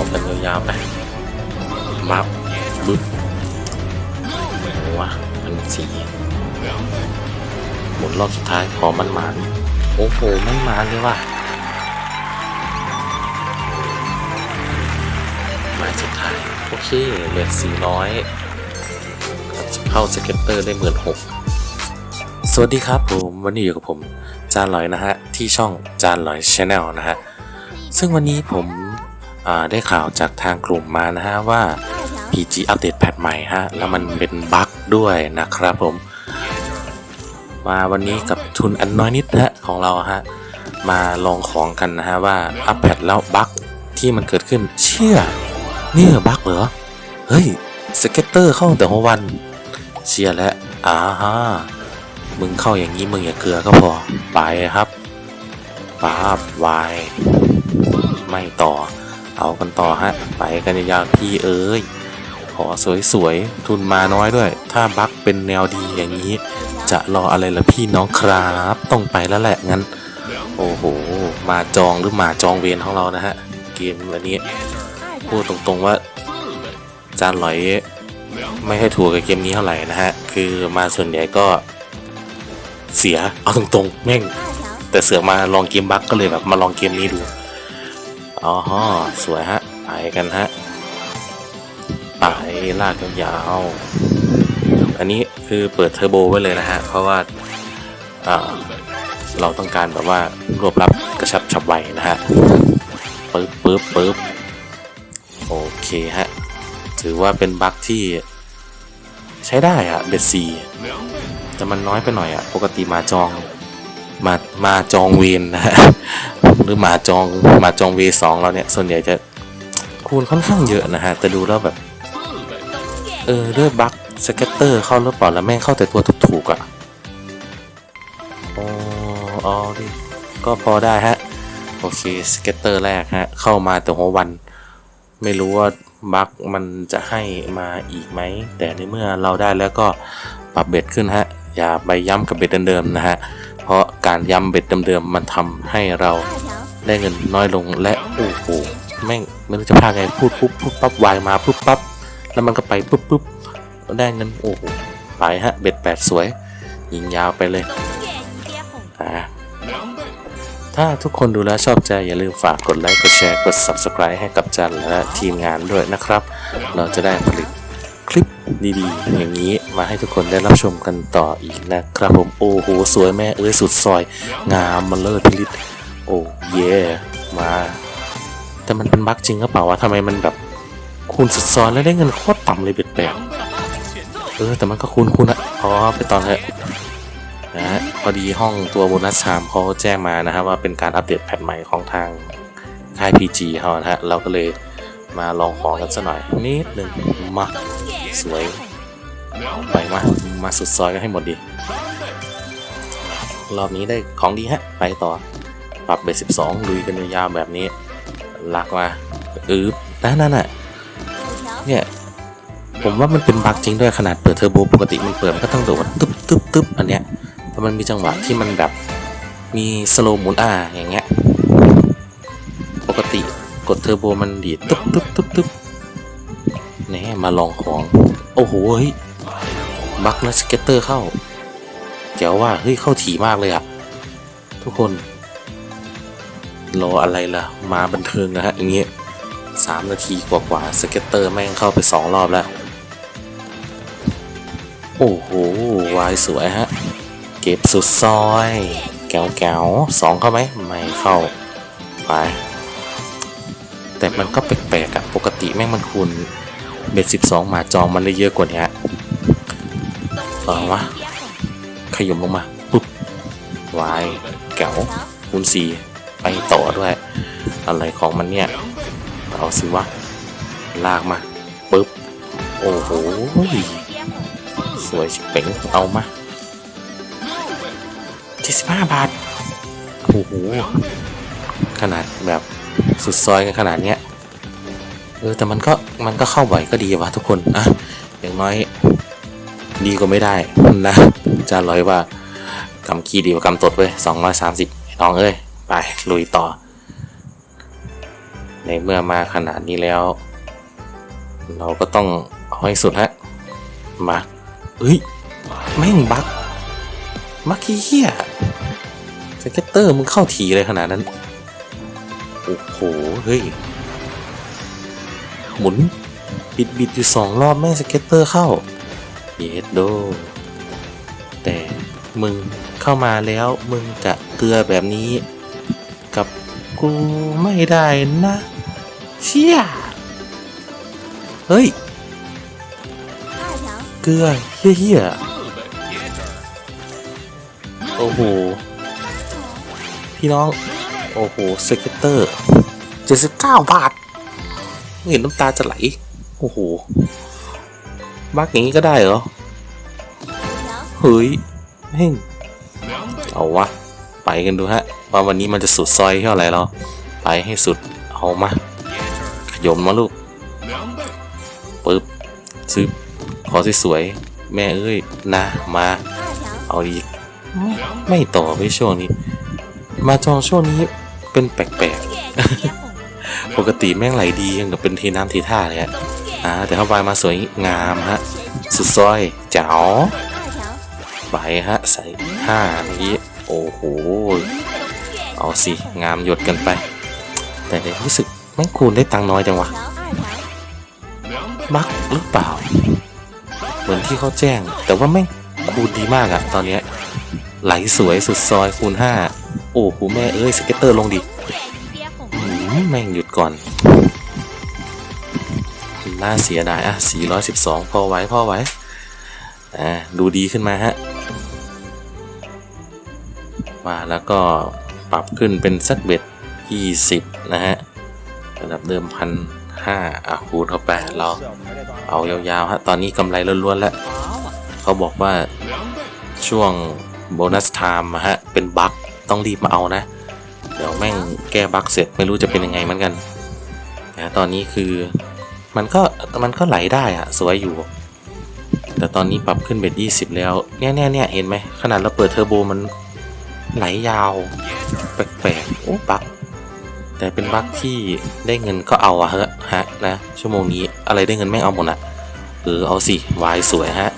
เอากันยาวๆไปมับบึ๊บวะมันสีหมุนรอบสุดท้ายขอมันหมานโอ้โหไม่หมานเลยว่ะหมายสุดท้าย โอเคเหลือสี่ร้อยเข้าสเก็ตเตอร์ได้หมื่นหกสวัสดีครับผมวันนี้อยู่กับผมจานลอยนะฮะ ที่ช่องจานลอยชาแนลนะฮะ ซึ่งวันนี้ผม ได้ข่าวจากทางกลุ่มมานะฮะว่า PG อัปเดตแพทใหม่ฮะ แล้วมันเป็นบั๊กด้วยนะครับผม มาวันนี้กับทุนอันน้อยนิดฮะของเราฮะ มาลองของกันนะฮะว่าอัปแพทแล้วบั๊กที่มันเกิดขึ้นเชื่อนี่เหรอบั๊กเหรอ เฮ้ยสเก็ตเตอร์เข้าแต่หัววัน เชียร์แล้วอ่าฮะมึงเข้าอย่างนี้มึงอย่าเกลือก็พอไปครับป๊าบวายไม่ต่อ เอากันต่อฮะ ไปกันยาวพี่เอ้ย ขอสวยๆ ทุนมาน้อยด้วย ถ้าบักเป็นแนวดีอย่างนี้ จะรออะไรล่ะพี่น้องครับ ต้องไปแล้วแหละงั้น โอ้โห มาจองหรือมาจองเวรของเรานะฮะ เกมอันนี้ พูดตรงๆว่า จานหลอยไม่ให้ถูกกับเกมนี้เท่าไหร่นะฮะ คือมาส่วนใหญ่ก็เสีย เอาตรงๆ แม่ง แต่เสือมาลองเกมบั๊กก็เลยแบบมาลองเกมนี้ดู อ๋อฮะสวยฮะ ไปกันฮะ ไปลากยาวๆอันนี้คือเปิดเทอร์โบไว้เลยนะฮะ เพราะว่าเราต้องการแบบว่ารวบรับกระชับฉับไวนะฮะปึ๊บปึ๊บปึ๊บโอเคฮะ ถือว่าเป็นบั๊กที่ใช้ได้อะเบ็ดซีแต่มันน้อยไปหน่อยอะปกติมาจองมามาจองเวนนะฮะ รือมาจองมาจองเวสองเราเนี่ย ส่วนใหญ่จะคูณค่อนข้างเยอะนะฮะ แต่ดูแล้วแบบ เออเลือกบัคสเก็ตเตอร์เข้าหรือเปล่าแล้วแม่งเข้าแต่ตัวถูกๆอะ่ะอ๋ออ๋อดิก็พอได้ฮะ โอเคสเก็ตเตอร์แรกฮะ เข้ามาแต่หัววัน ไม่รู้ว่าบัคมันจะให้มาอีกไหม แต่ในเมื่อเราได้แล้วก็ปรับเบ็ดขึ้นฮะ อย่าไปย้ำกับเบ็ดเดิมๆนะฮะ เพราะการย้ำเบ็ดเดิมๆมันทำให้เรา ได้เงินน้อยลงและโอ้โหแม่งไม่รู้จะพาไงพูดปุ๊บปุ๊บปั๊บวายมาปุ๊บปั๊บแล้วมันก็ไปปุ๊บปุ๊บได้เงินโอ้โหไปฮะเบ็ดแปดสวย ยิงยาวไปเลยอ่าถ้าทุกคนดูแล้วชอบใจอย่าลืมฝากกดไลค์กดแชร์กด subscribe ให้กับจันและทีมงานด้วยนะครับ เราจะได้ผลิตคลิปดีๆ อย่างนี้มาให้ทุกคนได้รับชมกันต่ออีกนะครับผมโอ้โหสวยแม่เอ้ยสุดซอย งามมันเลิศพิลิต อ้เย่มา แต่มันเป็นบั๊กจริงหรือเปล่าวะทำไมมันแบบคูณสุดซ้อยแล้วได้เงินโคตรต่ำเลยเบ็ดแปดเออ แต่มันก็คูณคูณอะอ๋อไปตอนเถอะนะฮะพอดีห้องตัวโบนัสชามเขาแจ้งมานะฮะว่าเป็นการอัปเดตแพทใหม่ของทางค่าย PG เขานะฮะเราก็เลยมาลองของกันสักหน่อย นิดหนึ่งมาสวย ไปมา มาสุดซอยกันให้หมดดี รอบนี้ได้ของดีฮะ ไปต่อ ปรับเบสสิบสองลุยกันยาวๆแบบนี้ลากมาอืบนั่นนั่นน่ะเนี่ยผมว่ามันเป็นบั๊กจริงด้วยขนาดเปิดเทอร์โบปกติมันเปิดมันก็ต้องโดดตึ๊บตึ๊บตึ๊บอันเนี้ยแต่มันมีจังหวะที่มันแบบมีสโลว์หมุนอ่าอย่างเงี้ยปกติกดเทอร์โบมันดีดตึ๊บตึ๊บตึ๊บตึ๊บแหน่มาลองของโอ้โหเฮ้ยบักแล้วสเก็ตเตอร์เข้าแจ๋วว่าเฮ้ยเข้าถี่มากเลยอะทุกคน รออะไรล่ะ มาบันเทิงนะฮะอย่างเงี้ยสามนาทีกว่าๆสเก็ตเตอร์แม่งเข้าไปสองรอบแล้ว โอ้โห วายสวยฮะ เก็บสุดซอย แก้วแก้วสองเข้าไหมไม่เข้า ไป แต่มันก็แปลกๆอะปกติแม่งมันคูณเบ็ดสิบสองหมาจองมันได้เยอะกว่านี้เอาวะขยมลงมา ปุ๊บวายแก้วคูณสี่ ไปต่อด้วย อะไรของมันเนี่ย เอาสิวะ ลากมาปุ๊บ โอ้โห สวยชิบเป๋งเอามาเจ็ดสิบห้าบาท โอ้โห ขนาดแบบสุดซอยกันขนาดเนี้ย เออ แต่มันก็มันก็เข้าบ่อยก็ดีวะทุกคนอะอย่างน้อยดีกว่าไม่ได้นะจะร้อยว่ากำขี้ดีกว่ากำตดเว้ยสองร้อยสามสิบน้องเอ้ย ไปลุยต่อ ในเมื่อมาขนาดนี้แล้ว เราก็ต้องเอาให้สุดฮะมาเอ้ยแม่งบักบักขี้เหี้ยสเก็ตเตอร์มึงเข้าถีเลยขนาดนั้น โอ้โห เฮ้ย หมุน บิดบิดอยู่สองรอบแม่งสเก็ตเตอร์เข้า เยดโด แต่มึงเข้ามาแล้วมึงจะเกลือแบบนี้ กูไม่ได้นะ เชี่ย เฮ้ย เกลือเฮี้ยโอ้โห พี่น้อง โอ้โหเซกเตอร์เจ็ดสิบเก้าบาทเห็นน้ำตาจะไหล โอ้โหมากอย่างนี้ก็ได้เหรอ เฮ้ยเฮ้งเอาวะ ไปกันดูฮะ ว่าวันนี้มันจะสุดซอยเท่าไหร่เราไปให้สุดเอามาขยมมาลูกปึ๊บซึบขอสวยๆแม่เอ้ยนะมาเอาอีกไม่ต่อไปช่วงนี้ มาจองช่วงนี้เป็นแปลกๆ ปกติแม่งไหลดียังกับเป็นทีน้ำทีท่าเลยฮะอ่แต่เข้าไปมาสวยงามฮะ สุดซอยเจ๋าไปฮะ ใส่ห้าเมื่อกี้ โอ้โห เอาสิ งามหยดกันไป แต่เด็รู้สึกแม่งคูณได้ตังน้อยจังวะมักหรือเปล่า เหมือนที่เขาแจ้ง แต่ว่าแม่งคูณดีมากอะตอนเนี้ยไหลสวยสุดซอยคูณห้าโอ้โหแม่เอ้ย สเก็ตเตอร์ลงดิแม่งหยุดก่อน น่าเสียดายอะ 412 พอไหวพอไหวอ่าดูดีขึ้นมาฮะ มาแล้วก็ปรับขึ้นเป็นสักเบ็ด 20 นะฮะ ระดับเดิมพันห้าอะคูณเข้าไปเราเอายาวๆฮะ ตอนนี้กำไรล้วนๆแล้ว เขาบอกว่าช่วงโบนัสไทม์ฮะ เป็นบั๊กต้องรีบมาเอานะ เดี๋ยวแม่งแก้บั๊กเสร็จไม่รู้จะเป็นยังไงเหมือนกันนะตอนนี้คือมันก็มันก็ไหลได้อะสวยอยู่ แต่ตอนนี้ปรับขึ้นเบ็ดยี่สิบแล้วเนี่ยเนี่ยเนี่ยเห็นไหมขนาดเราเปิดเทอร์โบมัน ไหลยาว แปลกๆโอ้บักแต่เป็นบักที่ได้เงินก็เอาอะเฮะฮะนะ ชั่วโมงนี้อะไรได้เงินแม่งเอาหมดอะเออเอาสิวายสวยฮะ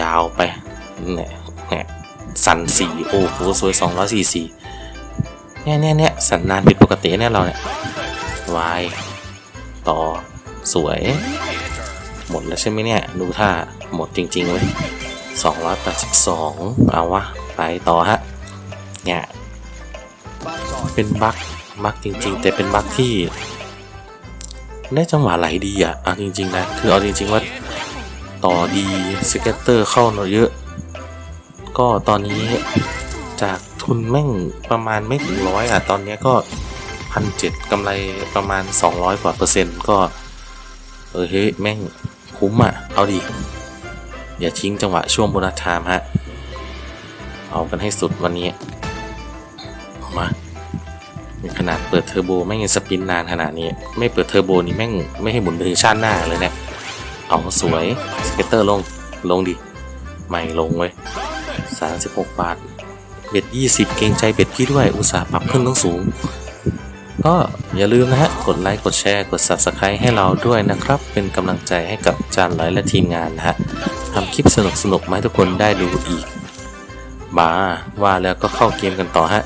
ยาวไปเนี่ยเนี่ยสันสีโอ้โหสวยสองร้อยสี่สี่เนี่ยเนี่ยเนี่ยสันนานผิดปกติเนี่ยเราเนี่ยวายต่อสวย หมดแล้วใช่ไหมเนี่ย ดูท่าหมดจริงๆเว้ยสองร้อยแปดสิบสองเอาวะ ไปต่อฮะเนี่ยเป็นบั๊กบั๊กจริง ๆ แต่เป็นบั๊กที่ได้จังหวะไหลดีอะเอาจริง ๆ นะ คือเอาจริง ๆ ว่าต่อดีสเก็ตเตอร์เข้าเนอะเยอะ ก็ตอนนี้จากทุนแม่งประมาณไม่ถึงร้อยอะ ตอนนี้ก็พันเจ็ดกำไรประมาณ 200 กว่าเปอร์เซ็นต์ก็ เออเฮ้ยแม่งคุ้มอะ เอาดิอย่าทิ้งจังหวะช่วงโบนัสไทม์ฮะ เอากันให้สุดวันนี้เอามาขนาดเปิดเทอร์โบแม่งยังสปินนานขนาดนี้ ไม่เปิดเทอร์โบนี่แม่งไม่ให้หมุนไปถึงชาติหน้าเลยเนี่ยเอาสวยสเก็ตเตอร์ลงลงดิไม่ลงเว้ย36บาทเบ็ด20เกรงใจเบ็ดพี่ด้วยอุตส่าห์ปรับขึ้นต้องสูง ก็อย่าลืมนะฮะ กดไลค์ กดแชร์ กด Subscribe ให้เราด้วยนะครับ เป็นกำลังใจให้กับจานไหลและทีมงานนะฮะทำคลิปสนุกๆมาให้ทุกคนได้ดูอีก บาว่าแล้วก็เข้าเกมกันต่อฮะ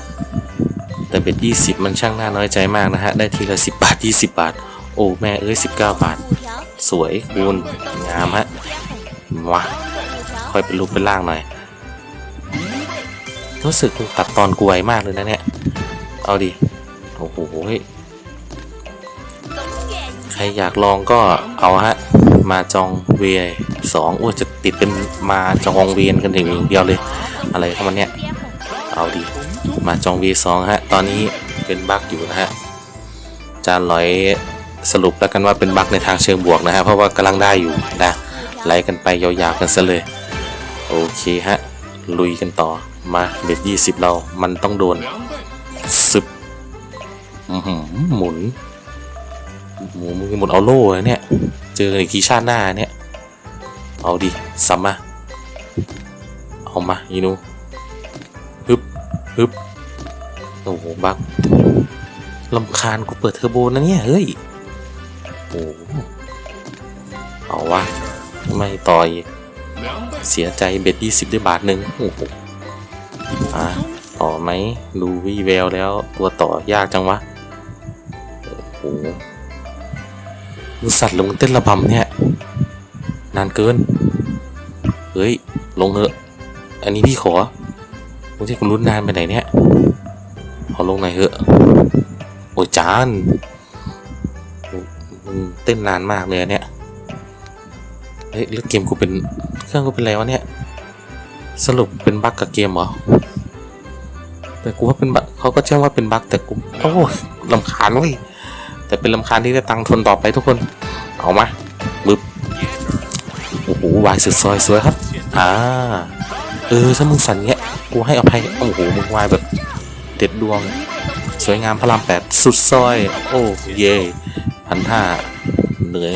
แต่เบ็ด20 มันช่างน่าน้อยใจมากนะฮะ ได้ทีละ 10 บาท 20 บาท โอ้ แม่เอ้ย 19 บาท สวยคูณงามฮะว้าค่อยเป็นรูปเป็นล่างหน่อย รู้สึกตัดตอนกวยมากเลยนะเนี่ย เอาดิ โอ้โหใครอยากลองก็เอาฮะ มาจองเวียสองอ้วจะติดเป็นมาจองเวียนกันถึงเดียวเลย อะไรเข้ามาเนี่ย，เอาดิมาจองเวีสองฮะ ตอนนี้เป็นบั๊กอยู่นะฮะจานลอยสรุปแล้วกันว่าเป็นบั๊กในทางเชิงบวกนะฮะ เพราะว่ากำลังได้อยู่นะไล่กันไปยาวๆกันซะเลย โอเคฮะ ลุยกันต่อมาเบ็ดยี่สิบเรา มันต้องโดนซึบหมุนหมุนหมุนเอาโล่เลยเนี่ย เจอกันอีกทีชาติหน้าเนี่ย เอาดิซ้ำมา เอามาอีนูฮึบฮึบโอ้โหบักลำคาญกูเปิดเทอร์โบนะเนี่ย เฮ้ย โอ้โหเอาวะ ไม่ต่อย เสียใจเบ็ดยี่สิบได้บาทหนึ่งโอ้โหอะต่อไหมดูวีแววแล้วตัวต่อยากจังวะ โอ้โหดูสัตว์ลงเต้นระบำเนี่ย นานเกิน เฮ้ย ลงเถอะ อันนี้พี่ขอไม่ใช่คุณรุ้นนานไปไหนเนี่ยเอลงหน่อยเถอะ โอ้ยจานมึงเต้นนานมากเลยเนี่ย เฮ้ยแล้วเกมกูเป็นเครื่องกูเป็นอะไรวะเนี่ย สรุปเป็นบั๊กกับเกมเหรอ แต่กูว่าเป็นบั๊กเขาก็แจ้งว่าเป็นบั๊กแต่กู โอ้ยลำคาญเว้ย แต่เป็นลำคาญที่ได้ตังทนต่อไปทุกคน เอามาบึบโอ้โหวายสุดซอยสวยครับ อ่า เออถ้ามึงสั่นเงี้ยกูให้อภัยโอ้โหมึงวายแบบเด็ดดวง สวยงามพระรามแปดสุดซอย โอ้เย่พันห้าเหนือ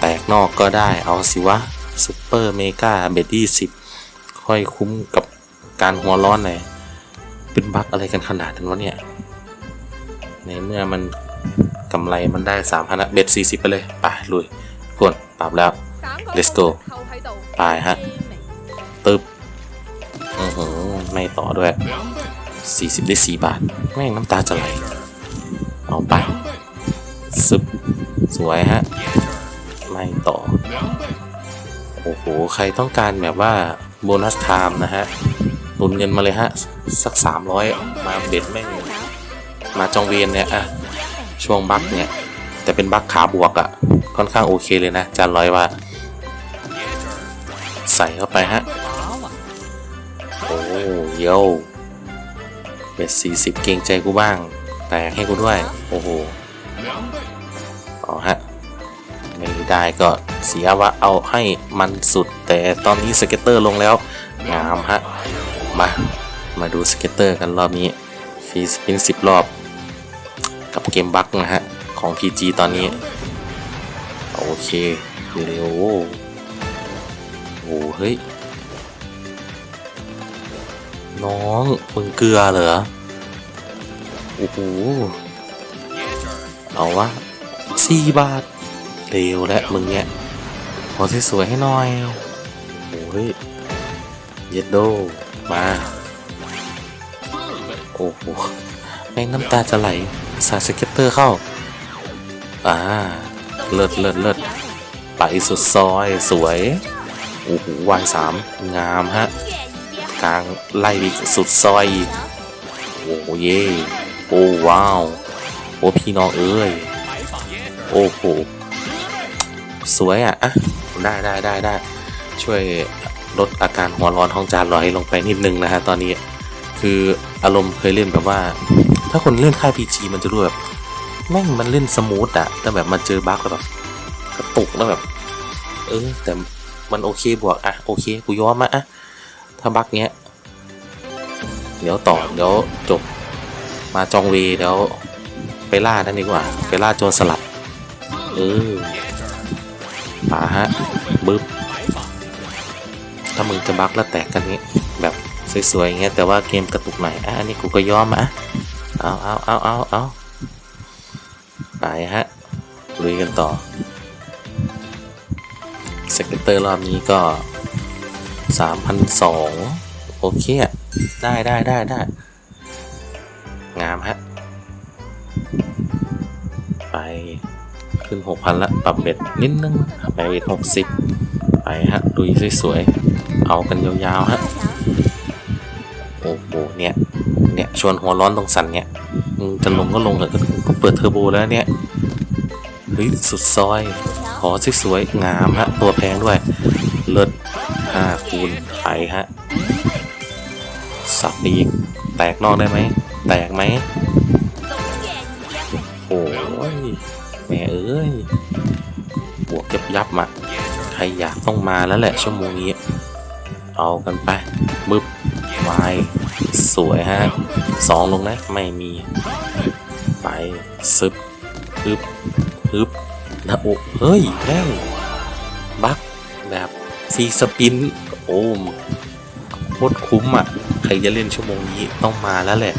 แตกนอกก็ได้เอาสิวะซุปเปอร์เมกาเบดดี้สิบค่อยคุ้มกับการหัวร้อนหน่อยเป็นบั๊กอะไรกันขนาดนั้นวะเนี่ย ในเมื่อมันกำไรมันได้สามพันเบ็ดสี่สิบไปเลย ไปลุยกวนปรับแล้ว Let's go ไปฮะ ตึบอือหือไม่ต่อด้วย 40 ได้ 4 บาท แม่งน้ำตาจะไหล เอาไปซึบสวยฮะ ไม่ต่อ โอ้โห ใครต้องการแบบว่าโบนัสไทม์นะฮะหนุนเงินมาเลยฮะ สัก 300 มาเบ็ดแม่ง มาจองเวียนเนี่ยอะช่วงบัคเนี่ย แต่เป็นบัคขาบวกอะค่อนข้างโอเคเลยนะจานร้อยว่า ใส่เข้าไปฮะ โยเบ็ดสี่สิบเกรงใจกูบ้าง แตกให้กูด้วย โอ้โหเอาฮะ ไม่ได้ก็เสียว่าเอาให้มันสุด แต่ตอนนี้สเก็ตเตอร์ลงแล้ว งามฮะ มา มาดูสเก็ตเตอร์กันรอบนี้ฟรีสปินสิบรอบ กับเกมบัคนะฮะ ของ PG ตอนนี้ โอเค เร็วโอ้โหเฮ้ย น้องมึงเกลือเหรอ โอ้โห เอาวะสี่บาทเร็วและมึงเนี่ย ขอสวยๆให้หน่อยโอ้ยเย็ดโด มา โอ้โห แม่งน้ำตาจะไหล สาสเก็ตเตอร์เข้า อ่า เลิศเลิศเลิศไปสุดซอยสวย โอ้โหวายสามงามฮะ กลางไล่ไปสุดซอยอีกโอ้เย่โอ้ว้าว โอ้พี่น้องเอ้ย โอ้โห สวยอะอะได้ได้ได้ได้ ช่วยลดอาการหัวร้อนของจานลอยลงไปนิดนึงนะฮะตอนนี้ คืออารมณ์เคยเล่นแบบว่า ถ้าคนเล่นค่ายพีจีมันจะรู้แบบแม่งมันเล่นสมูทอะแต่แบบมาเจอบั๊กแล้วแบบกระตุกแล้วแบบ เออ แต่มันโอเคบวกอะโอเค กูยอมมาอะ ถ้าบักเนี้ย เดี๋ยวต่อเดี๋ยวจบ มาจองเวเดี๋ยวไปล่านั่นดีกว่า ไปล่าโจรสลัด เออป่าฮะบึ๊บถ้ามึงจะบักแล้วแตกกันนี้ แบบสวยๆอย่างเงี้ยแต่ว่าเกมกระตุกหน่อยอะอันนี้กูก็ยอมอะเอาเอาเอาเอาเอาไปฮะลุยกันต่อสเก็ตเตอร์รอบนี้ก็ 3,200โอเคอะได้ได้ได้ได้งามฮะ ไปขึ้น6,000ละ ปรับเบ็ดนิดนึงไปเบ็ด60ไปฮะลุยสวยๆ เอากันยาวๆฮะ โอ้โหเนี่ย เนี่ย ชวนหัวร้อนตรงสันเนี่ยมึงจะลงก็ลงเถอะก็เปิดเทอร์โบแล้วเนี่ยเฮ้ยสุดซอย ขอสวยๆงามฮะ ตัวแพงด้วย เลิศ ห้าคูณไปฮะ สับอีก แตกนอกได้ไหม แตกไหม โอ้ย แม่เอ้ย บวกยับยับมาใครอยากต้องมาแล้วแหละชั่วโมงนี้ เอากันไป บึบวายสวยฮะสองลงนะ ไม่มี ไป ซึบฮึบฮึบนะโอ้เฮ้ยแม่งบักแบบ ฟรีสปินโอ้มโคตรคุ้มอะ ใครจะเล่นชั่วโมงนี้ต้องมาแล้วแหละ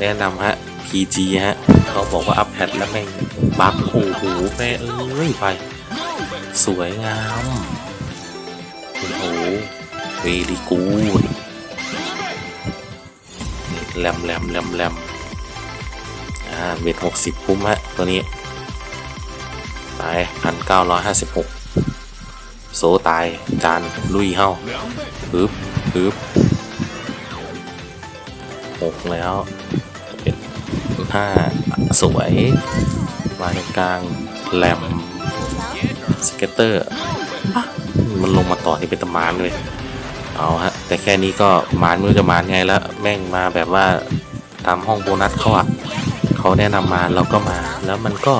แนะนำฮะ PG ฮะ เขาบอกว่าอัพแพดแล้วแม่งบักโอ้โหแม่เอ้ยไป สวยงาม โอ้โหเวลีกูดแรมแรมแรมแรมอ่าเวทหกสิบคุ้มฮะ ตัวนี้ ไปพันเก้าร้อยห้าสิบหก โซตาย จานลุยเฮ้าปึ๊บปึ๊บหกแล้วเป็นห้าสวยมาตรงกลางแหลมสเก็ตเตอร์ปะมันลงมาต่อนี่เป็นตะมานเลยเอาฮะ แต่แค่นี้ก็มานม่รู้จะมานไงแล้ว แม่งมาแบบว่าตามห้องโบนัสเขาอะเขาแนะนำมาเราก็มา แล้วมันก็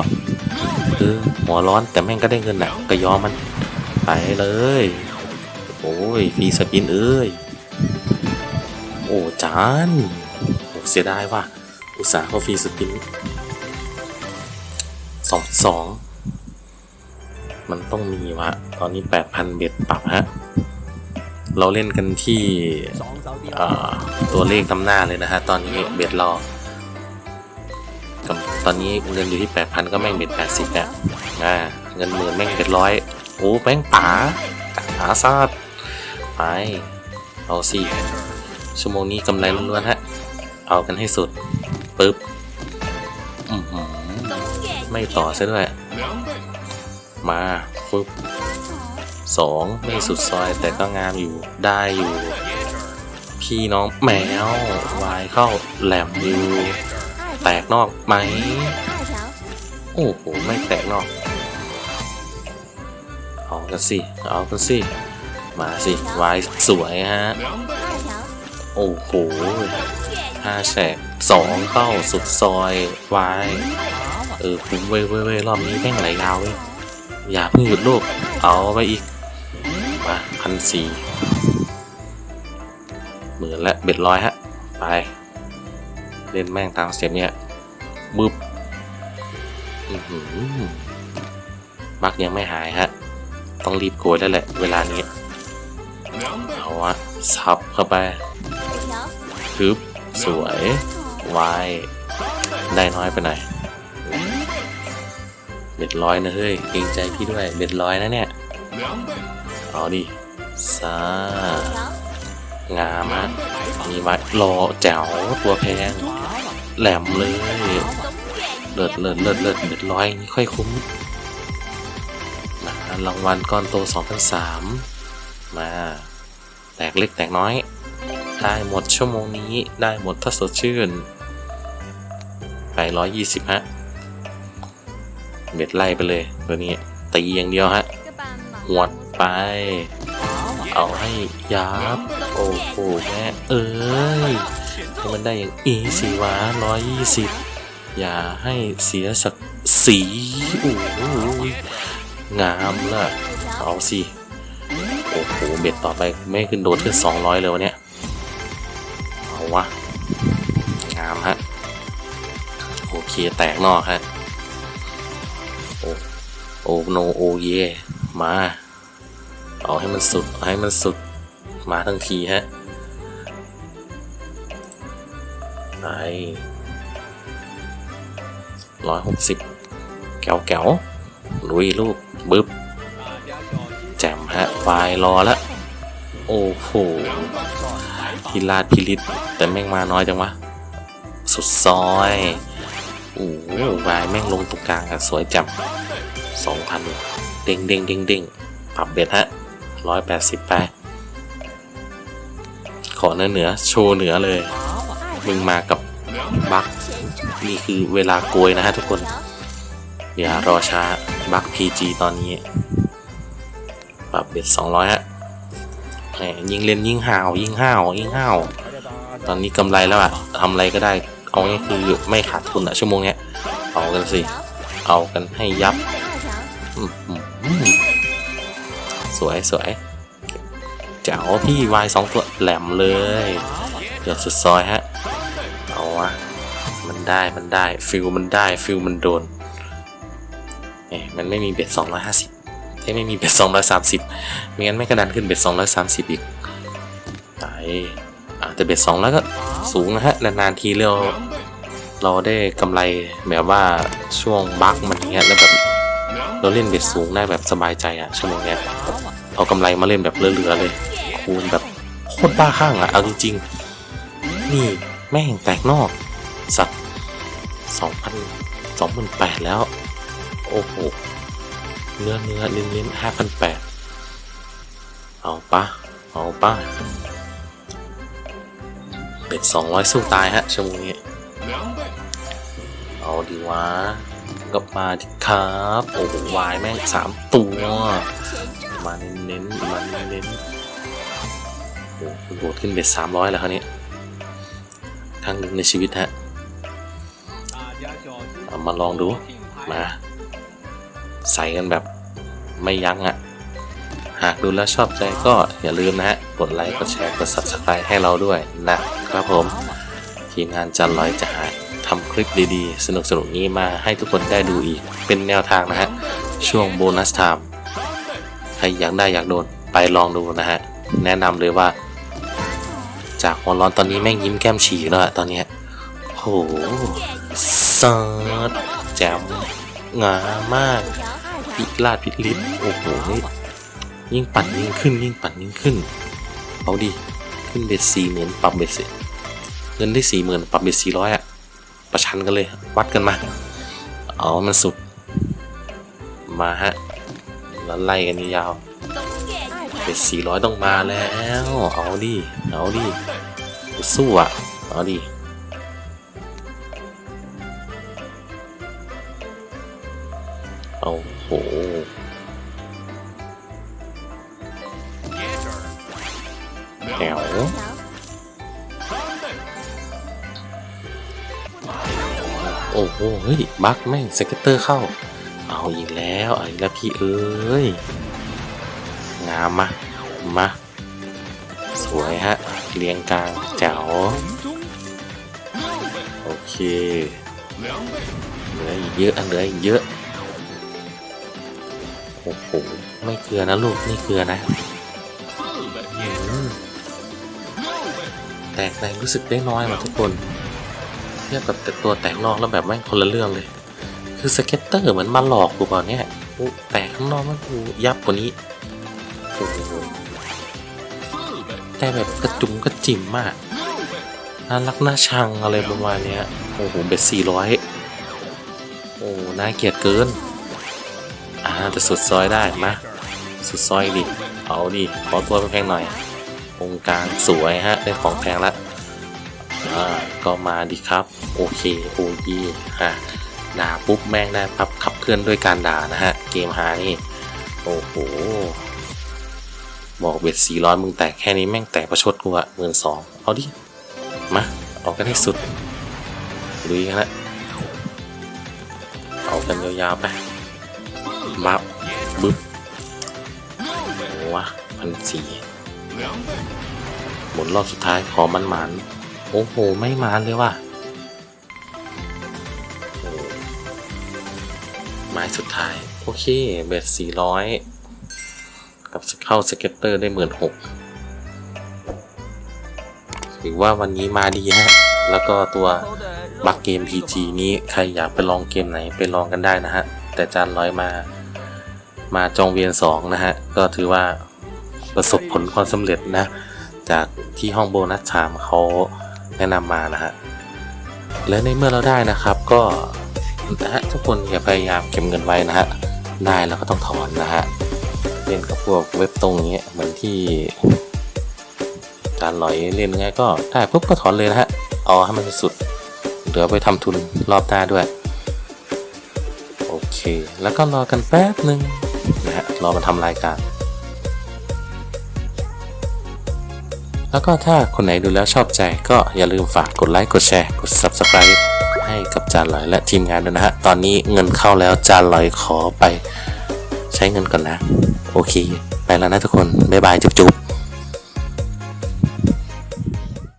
คือหัวร้อนแต่แม่งก็ได้เงินอะก็ยอมมัน ไปเลย โอ้ยฟรีสปินเอ้ย โอ้จานโอ้เสียดายว่ะ อุตส่าห์เขาฟรีสปินสองสอง มันต้องมีวะ ตอนนี้แปดพันเบ็ดปรับฮะ เราเล่นกันที่ตัวเลขตำหน้าเลยนะฮะ ตอนนี้เบ็ดรอตอนนี้เงินอยู่ที่แปดพันก็แม่งเบ็ดแปดสิบแล้วอ่าเงินหมื่นแม่งเบ็ดร้อย โอ้แม่งป๋าป๋าซาดไป เอาสิ ชั่วโมงนี้กำไรล้วนๆฮะ เอากันให้สุด ปึ๊บอื้อหือไม่ต่อซะด้วย มาฟึบสองไม่สุดซอยแต่ก็งามอยู่ได้อยู่ พี่น้องแมววายเข้าแหลมอยู่แตกนอกไหม โอ้โห ไม่แตกนอก เอากันสิ เอากันสิ มาสิวายสวยฮะ โอ้โหห้าแฉกสองเข้าสุดซอยวายเออคุ้มเว้ยเว้ยรอบนี้แม่งไหลยาวเว้ยอย่าเพิ่งหยุดลูก เอาไปอีก มาพันสี่หมื่นและเบ็ดร้อยฮะ ไป เล่นแม่งตามสเต็ปเนี้ยบึบอื้อหือบักยังไม่หายฮะ ต้องรีบโกยแล้วแหละ เวลานี้ เอาวะซับเข้าไปฮึบสวยวายได้น้อยไปหน่อยเบ็ดร้อยนะเฮ้ยเกรงใจพี่ด้วยเบ็ดร้อยนะเนี่ยเอาดิซางามฮะมีไว้รอแจ๋วตัวแพง แหลมเลย เลิศเลิศเลิศเลิศเบ็ดร้อยนี่ค่อยคุ้ม รางวัลก้อนโต2003 มา แตกเล็กแตกน้อย ได้หมดชั่วโมงนี้ได้หมดถ้าสดชื่น ไป 120 ฮะ เบ็ดไล่ไปเลยตัวนี้ ตีอย่างเดียวฮะหวดไป เอาให้ยับ โอ้โหแม่เอ้ยให้มันได้อย่างอีสีวะร้อยยี่สิบอย่าให้เสียสักสีโอ้โห งามละเอาสิโอ้โหเบ็ดต่อไปไม่ขึ้นโดดขึ้นสองร้อยเลยวะเนี่ยเอาวะงามฮะโอเคแตกนอกฮะโอ้โอโนโอเยมาเอาให้มันสุดเอาให้มันสุดมาทั้งทีฮะไปร้อยหกสิบแก้วแก้ว ลุยลูกบึ๊บแจมฮะวายรอล้วโอ้โหพิลาดพิลิตแต่แม่งมาน้อยจังวะ สุดซอยโอ้โหวายแม่งลงตรงกลางอะสวยจับสองพันเด้งเด้งเด้งเด้งปรับเบ็ดฮะร้อยแปดสิบไป ขอเนื้อเหนือโชว์เหนือเลย มึงมากับบักนี่คือเวลาโกยนะฮะทุกคน อย่ารอช้า บักพีจีตอนนี้ ปรับเบ็ดสองร้อยฮะแหมยิงเล่นยิงห่าวยิงห้าวยิงห้าว ตอนนี้กำไรแล้วอะทำอะไรก็ได้ เอาง่ายคือไม่ขาดทุนอะชั่วโมงเนี้ย เอากันสิ เอากันให้ยับ สวยสวยเจ๋วพี่วายสองตัวแหลมเลยเกือบสุดซอยฮะ เอาวะมันได้มันได้ฟิลมันได้ฟิลมันโดน มันไม่มีเบ็ดสองร้อยห้าสิบไม่มีเบ็ดสองร้อยสามสิบไม่งั้นไม่กระดานขึ้นเบ็ดสองร้อยสามสิบอีกไปอ่าแต่เบ็ดสองแล้วก็สูงนะฮะ นานๆทีเราเราได้กำไรแบบว่าช่วงบั๊กมันเงี้ยแล้วแบบเราเล่นเบ็ดสูงได้แบบสบายใจอะชั่วโมงเนี้ยเอากำไรมาเล่นแบบเหลือๆเลย คูณแบบโคตรบ้าข้างอะเอาจริงๆ นี่แม่งแตกนอก สัตว์สองพันสองหมื่นแปดแล้ว โอ้โห เนื้อเนื้อเน้นเน้นห้าพันแปดเอาปะเอาปะเป็ดสองร้อยสู้ตายฮะชั่วโมงนี้เอาดีวะก็มาดิครับ โอ้โหวายแม่งสามตัว มาเน้นเน้นมาเน้นเน้นโอ้โหโดดขึ้นเบ็ดสามร้อยแล้วคราวนี้ครั้งหนึ่งในชีวิตฮะมาลองดู มา ใส่กันแบบไม่ยั้งอะ่ะ หากดูแล้วชอบใจก็อย่าลืมนะฮะ กดไลค์ กดแชร์ กด subscribe ให้เราด้วยนะครับผม ทีมงานจันลอยจะหาทำคลิปดีๆ สนุกๆนี้มาให้ทุกคนได้ดูอีก เป็นแนวทางนะฮะ ช่วงโบนัสไทม์ใครอยากได้อยากโดนไปลองดูนะฮะ แนะนำเลยว่า จากหัวร้อนตอนนี้แม่งยิ้มแก้มฉี่แล้วอะตอนเนี้ยโหเซิร์ชแจ๋มงามมาก พิลาดพิลิตโอ้โหนี่ยิ่งปั่นยิ่งขึ้น ยิ่งปั่นยิ่งขึ้น เอาดิ ขึ้นเบ็ดสี่หมื่นปรับเบ็ดสิเงินได้สี่หมื่นปรับเบ็ดสี่ร้อยอะประชันกันเลยวัดกันมาเอามันสุด มาฮะแล้วไล่กันยาวเบ็ดสี่ร้อยต้องมาแล้ว เอาดิ เอาดิ สู้อะ เอาดิเอา โหแถวโอ้โห เฮ้ย บักแม่งสเก็ตเตอร์เข้า เอาอีกแล้วเอาอีกแล้วพี่เอ้ย งามมะมา สวยฮะ เรียงกลางแจ๋วโอเค เหลืออีกเยอะ เหลืออีกเยอะ อ้โหไม่เกลือนะลูกไม่เกลือนะแตกในรู้สึกได้น้อยมาทุกคน เทียบกับแต่ตัวแตกนอกแล้วแบบแม่งคนละเรื่องเลย คือสเก็ตเตอร์เหมือนมาหลอกกูเปล่าเนี่ยโอ้แตกข้างนอกมันกูยับกว่านี้โอ้โหแต่แบบกระจุมกระจิ๋มมากน่ารักน่าชังอะไรประมาณเนี้ยโอ้โหเบ็ดสี่ร้อยโอ้น่าเกลียดเกิน อ่าแต่สุดซอยได้มาสุดซอยดิ เอาดิ ขอตัวแพงๆหน่อยตรงกลางสวยฮะ ได้ของแพงละอ่าก็มาดิครับ โอเคโอเยฮะด่าปุ๊บแม่งได้พับขับเคลื่อนด้วยการด่านะฮะ เกมหานี่ โอ้โห บอกเบ็ดสี่ร้อยมึงแตกแค่นี้แม่งแตกประชดกูอะหมื่นสองเอาดิ มา เอากันให้สุดลุยกันละเอากันยาวๆไป บับบึ๊บวะพันสี่หมุนรอบสุดท้ายขอมันหมันโอ้โห ไม่หมันเลยว่ะไม้สุดท้าย โอเค เบ็ดสี่ร้อยกับเข้าสเก็ตเตอร์ได้หมื่นหกถือว่าวันนี้มาดีฮะ แล้วก็ตัวบักเกม PG นี้ใครอยากไปลองเกมไหนไปลองกันได้นะฮะ แต่จานร้อยมา มาจองเวียนสองนะฮะ ก็ถือว่าประสบผลความสำเร็จนะ จากที่ห้องโบนัสชามเขาแนะนำมานะฮะ และในเมื่อเราได้นะครับก็นะฮะทุกคนอย่าพยายามเก็บเงินไว้นะฮะ ได้แล้วก็ต้องถอนนะฮะ เล่นกับพวกเว็บตรงนี้เหมือนที่จานลอยเล่นไงก็ได้ปุ๊บก็ถอนเลยนะฮะเอาให้มันสุดเหลือไปทำทุนรอบหน้าด้วย โอเค แล้วก็รอกันแป๊บหนึ่ง นะฮะรอมาทำรายการ แล้วก็ถ้าคนไหนดูแล้วชอบใจก็อย่าลืมฝากกดไลค์กดแชร์กด Subscribe ให้กับจานลอยและทีมงานด้วยนะฮะ ตอนนี้เงินเข้าแล้วจานลอยขอไปใช้เงินก่อนนะ โอเค ไปแล้วนะทุกคน บ๊ายบายจุ๊บ